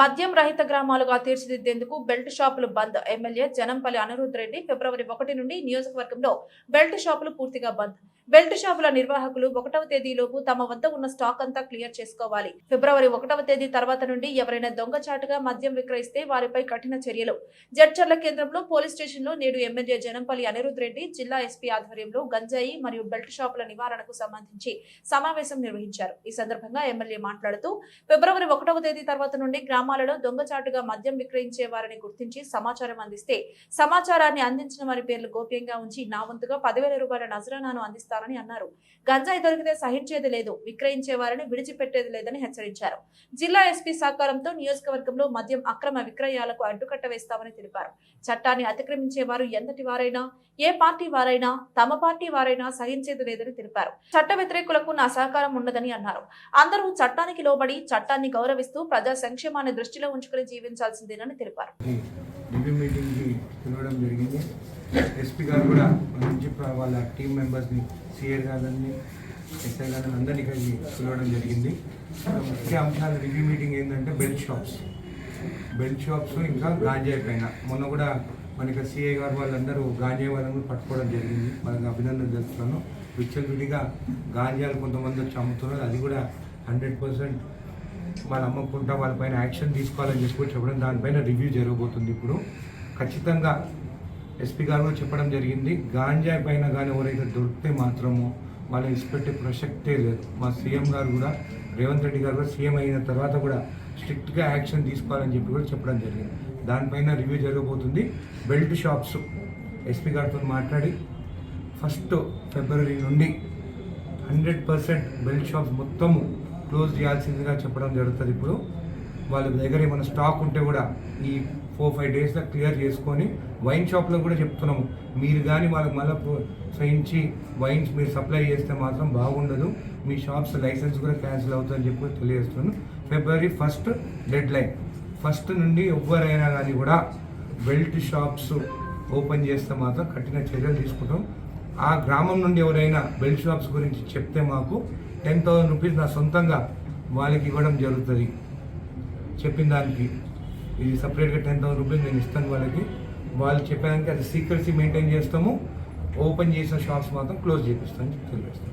మద్యం రహిత గ్రామాలుగా తీర్చిదిద్దేందుకు బెల్ట్ షాపులు బంద్. ఎమ్మెల్యే జనంపల్లి అనిరుద్ రెడ్డి ఫిబ్రవరి ఒకటి నుండి నియోజకవర్గంలో బెల్ట్ షాపులు పూర్తిగా బంద్. బెల్ట్ షాపుల నిర్వాహకులు ఒకటవ తేదీలోపు తమ వద్ద ఉన్న స్టాక్ అంతా క్లియర్ చేసుకోవాలి. ఫిబ్రవరి ఒకటవ తేదీ తర్వాత నుండి ఎవరైనా దొంగచాటుగా మద్యం విక్రయిస్తే వారిపై కఠిన చర్యలు. జడ్చర్ల కేంద్రంలో పోలీస్ స్టేషన్లో నేడు ఎమ్మెల్యే జనంపల్లి అనిరుద్ రెడ్డి జిల్లా ఎస్పీ ఆధ్వర్యంలో గంజాయి మరియు బెల్ట్ షాపుల నివారణకు సంబంధించి సమావేశం నిర్వహించారు. ఈ సందర్భంగా ఎమ్మెల్యే మాట్లాడుతూ ఫిబ్రవరి ఒకటవ తేదీ తర్వాత నుండి గ్రామాలలో దొంగచాటుగా మద్యం విక్రయించే వారిని గుర్తించి సమాచారం అందిస్తే సమాచారాన్ని అందించిన వారి పేర్లు గోప్యంగా ఉంచి నా వంతుగా పదివేల రూపాయల నజరానాను చేస్తారని అన్నారు. గంజాయి దొరికితే సహించేది లేదు. విక్రయించే వారిని విడిచిపెట్టేది లేదని హెచ్చరించారు. జిల్లా ఎస్పీ సహకారంతో నియోజకవర్గంలో మద్యం అక్రమ విక్రయాలకు అడ్డుకట్ట వేస్తామని తెలిపారు. చట్టాన్ని అతిక్రమించే వారు ఎంతటి వారైనా ఏ పార్టీ వారైనా తమ పార్టీ వారైనా సహించేది లేదని తెలిపారు. చట్ట వ్యతిరేకులకు నా సహకారం ఉండదని అన్నారు. అందరూ చట్టానికి లోబడి చట్టాన్ని గౌరవిస్తూ ప్రజా సంక్షేమాన్ని దృష్టిలో ఉంచుకుని జీవించాల్సిందేనని తెలిపారు. రివ్యూ మీటింగ్కి పిలవడం జరిగింది. ఎస్పీ గారు కూడా మంచి వాళ్ళ టీం మెంబర్స్ని సిఏ గారిని ఎస్ఐ గారిని అందరినీ కలిసి పిలవడం జరిగింది. ముఖ్య అంశాల రివ్యూ మీటింగ్ ఏంటంటే బెల్ట్ షాప్స్. బెల్ట్ షాప్స్ ఇంకా గాంజాయి పైన. మొన్న కూడా మనకి సిఐ గారు వాళ్ళందరూ గాంజాయి వాళ్ళని పట్టుకోవడం జరిగింది. మనకు అభినందన తెలుస్తున్నాను విచ్చలవిడిగా గాంజాలు కొంతమంది వచ్చి అమ్ముతున్నారు. అది కూడా హండ్రెడ్ పర్సెంట్ వాళ్ళు అమ్మకుంటా వాళ్ళపైన యాక్షన్ తీసుకోవాలని చెప్పి చెప్పడం దానిపైన రివ్యూ జరగబోతుంది ఇప్పుడు. ఖచ్చితంగా ఎస్పీ గారు కూడా చెప్పడం జరిగింది. గాంజా పైన కానీ ఎవరైతే దొరికితే మాత్రము వాళ్ళని ఇచ్చిపెట్టే ప్రసక్తే లేదు. మా సీఎం గారు కూడా రేవంత్ రెడ్డి గారు కూడా సీఎం అయిన తర్వాత కూడా స్ట్రిక్ట్గా యాక్షన్ తీసుకోవాలని చెప్పి కూడా చెప్పడం జరిగింది. దానిపైన రివ్యూ జరగబోతుంది. బెల్ట్ షాప్స్ ఎస్పీ గారితో మాట్లాడి ఫస్ట్ ఫిబ్రవరి నుండి హండ్రెడ్ పర్సెంట్ బెల్ట్ షాప్స్ మొత్తము క్లోజ్ చేయాల్సిందిగా చెప్పడం జరుగుతుంది ఇప్పుడు. వాళ్ళ దగ్గర ఏమైనా స్టాక్ ఉంటే కూడా ఈ ఫోర్ ఫైవ్ డేస్లో క్లియర్ చేసుకొని వైన్ షాప్లో కూడా చెప్తున్నాము. మీరు కానీ వాళ్ళకి మళ్ళీ ప్రోత్సహించి వైన్స్ మీరు సప్లై చేస్తే మాత్రం బాగుండదు. మీ షాప్స్ లైసెన్స్ కూడా క్యాన్సిల్ అవుతుందని చెప్పి తెలియజేస్తున్నాను. ఫిబ్రవరి ఫస్ట్ డెడ్ లైన్ ఫస్ట్ నుండి ఎవరైనా కానీ కూడా బెల్ట్ షాప్స్ ఓపెన్ చేస్తే మాత్రం కఠిన చర్యలు తీసుకుంటాం. ఆ గ్రామం నుండి ఎవరైనా బెల్ట్ షాప్స్ గురించి చెప్తే మాకు టెన్ థౌసండ్ రూపీస్ నా సొంతంగా వాళ్ళకి ఇవ్వడం జరుగుతుంది. చెప్పిన దానికి ఇది సపరేట్గా టెన్ థౌసండ్ రూపీస్ నేను ఇస్తాను వాళ్ళకి. వాళ్ళు చెప్పడానికి అది సీక్రెసీ మెయింటైన్ చేస్తాము. ఓపెన్ చేసిన షాప్స్ మాత్రం క్లోజ్ చేపిస్తాను తెలియజేస్తాను.